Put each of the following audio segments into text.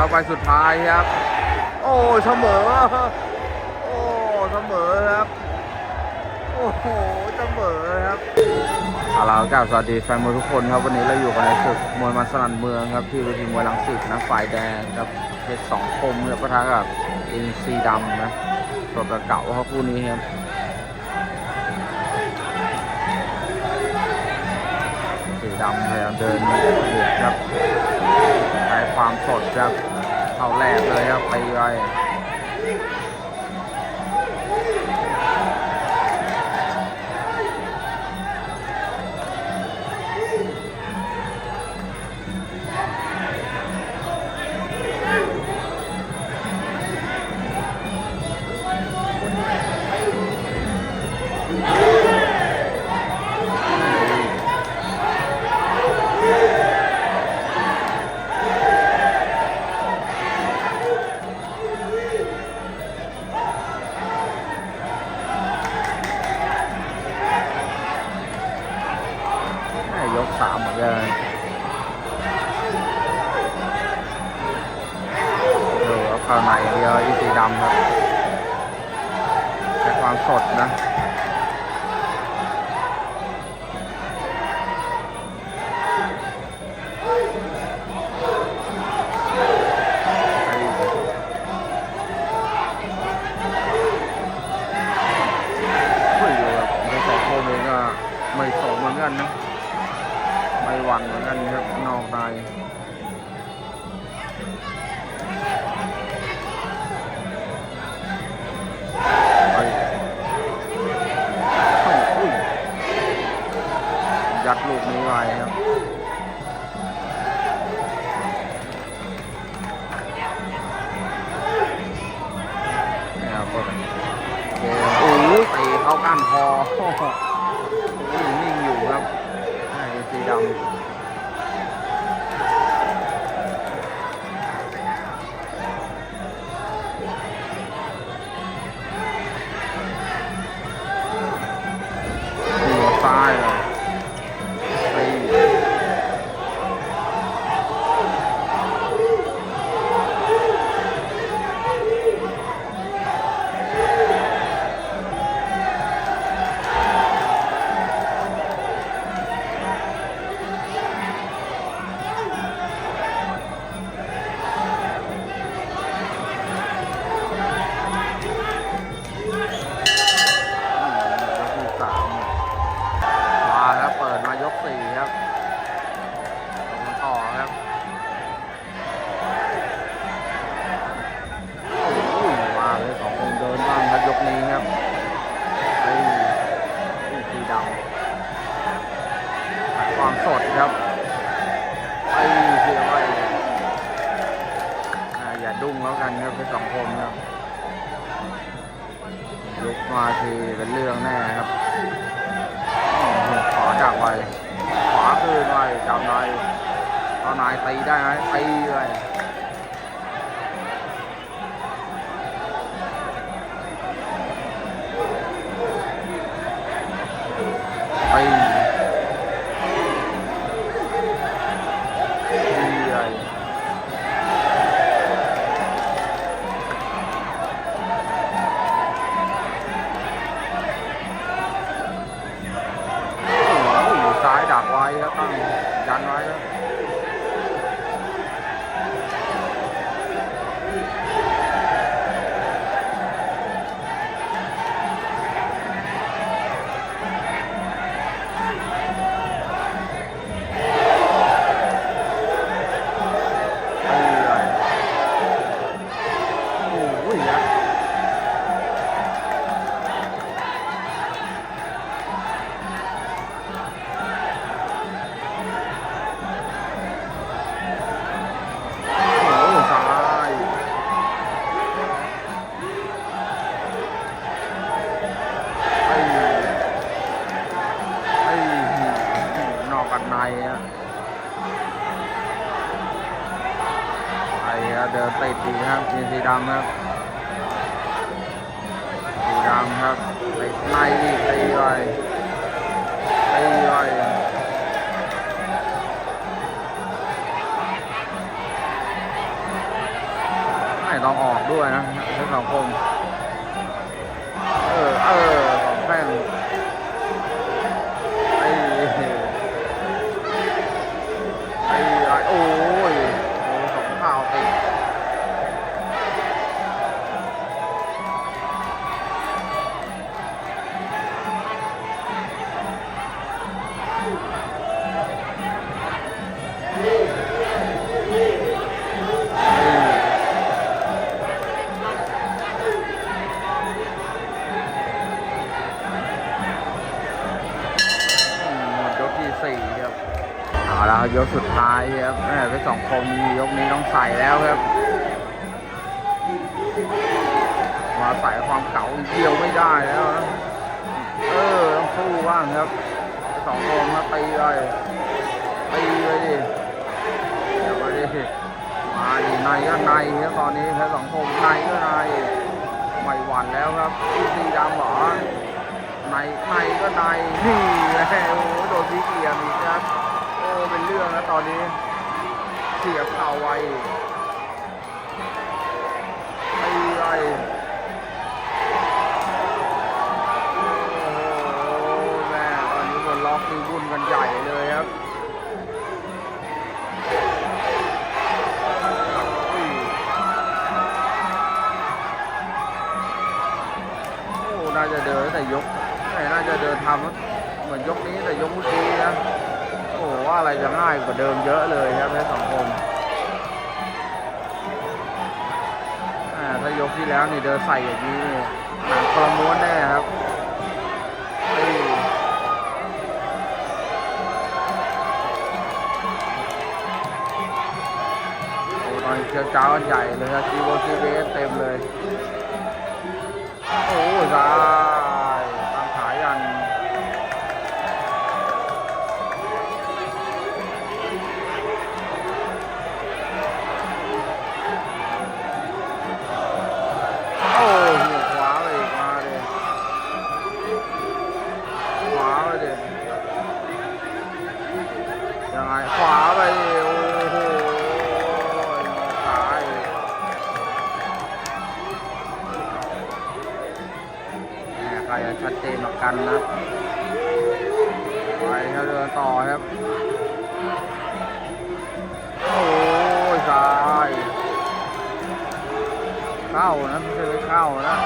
เข้าไปสุดท้ายครับ โอ้เสมอ โอ้เสมอครับ โอ้โหเสมอครับเอาล่ะครับสวัสดีแฟนมวยทุกคนครับวันนี้เราอยู่กันในศึกมวยมันสนันเมืองครับที่เวทีมวยลังสิตนะฝ่ายแดงครับเพชรสองคมเนี่ยปะทะกับอินซีดำนะสดกับเก่าครับคู่นี้ครับสีดำพยายามเดินเบียดครับใช้ความสดครับ เข้าแรกเลยครับไปไว เข้าในอย่างเดียวอีสีดำครับแต่ความสดนะ เข้าก้านคอนิ่งอยู่ครับไอ้สีดำ เป็นสองคนครับลุกมาทีเป็นเรื่องแน่ครับอื้อหือขอดักไปขวาคืนไปจับนายเอานายตีได้ไหมตีเลย ตั้งยันไว้ นติดดีครับมีสีดำครับสีดำครับติดในอีกตีไปตีไปไม่ต้องออกด้วยนะทั้งสองคน เอาละยกสุดท้ายครับแม่ไปสองคมยกนี้ต้องใส่แล้วครับมาใส่ความเก่าเกี่ยวไม่ได้แล้วนะเออต้องสู้บ้างครับสองคมมาตีเลยตีเลยดิ น่าจะเดินแต่ยกไม่น่าจะเดินทำเหมือนยกนี้แต่ยกเมื่อกี้นะโอ้ว่าอะไรจะง่ายกว่าเดิมเยอะเลยครับแค่สองคนอ่าถ้ายกที่แล้วนี่เดินใส่อย่างนี้หนังกระม้วนแน่ครับเอ้โอ้ตอนเชียวจ้ากันใหญ่เลยครับจีโวซีเเต็มเลย โชัดเจนกว่ากันนะไปครับเดินต่อครับ โอ้ยซ้าย เข้านะไม่ใช่ไม่เข้านะ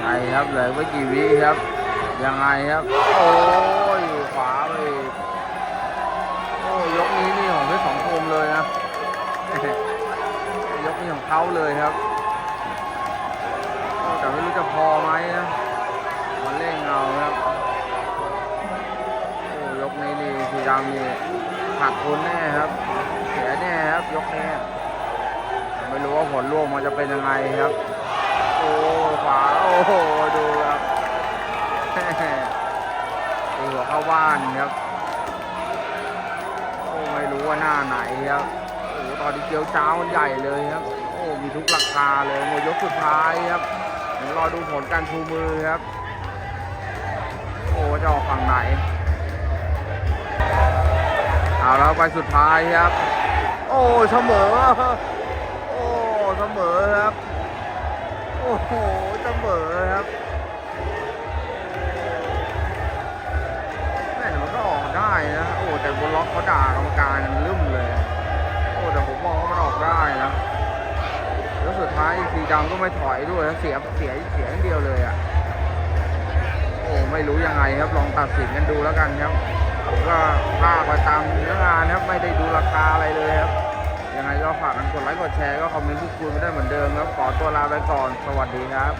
ไงครับเหลือไม่กี่วิครับ ยังไงครับ โอ้ยขวาไปอีกโอ้ยกนี้นี่ของ เพชรสองคมเลยนะยกนี้ของเขาเลยครับแต่ไม่รู้จะพอไหมนะมันเร่งเอาครับโอ้ยกนี้นี่สีดำนี่ขาดทุนแน่ครับ เสียแน่ครับยกนี้ไม่รู้ว่าผลร่วมมันจะเป็นยังไงครับ โอ้ขวาโอ้ดูครับดูหัวเข้าบ้านครับ ว่าหน้าไหนครับโอ้ตอนนี้เกียวเจ้ามันใหญ่เลยครับ โอ้มีทุกราคาเลยหมดยกสุดท้ายครับเดี๋ยวรอดูผลการชูมือครับ โอ้จะออกฝั่งไหนเอาแล้วไปสุดท้ายครับ โอ้เสมอ โอ้เสมอครับ โอ้โหเสมอครับแม่แต่มันก็ออกได้นะ โอ้แต่บนล็อกเขาด่า สุดท้ายสีดำก็ไม่ถอยด้วยเสียเสียเสียอย่างเดียวเลยอะโอ้ไม่รู้ยังไงครับลองตัดสินกันดูแล้วกันครับผมก็ภาพไปตามเนื้องานครับไม่ได้ดูราคาอะไรเลยครับยังไงก็ฝากกันกดไลค์กดแชร์ก็คอมเมนต์พูดคุยไม่ได้เหมือนเดิมครับขอตัวลาไปก่อนสวัสดีครับ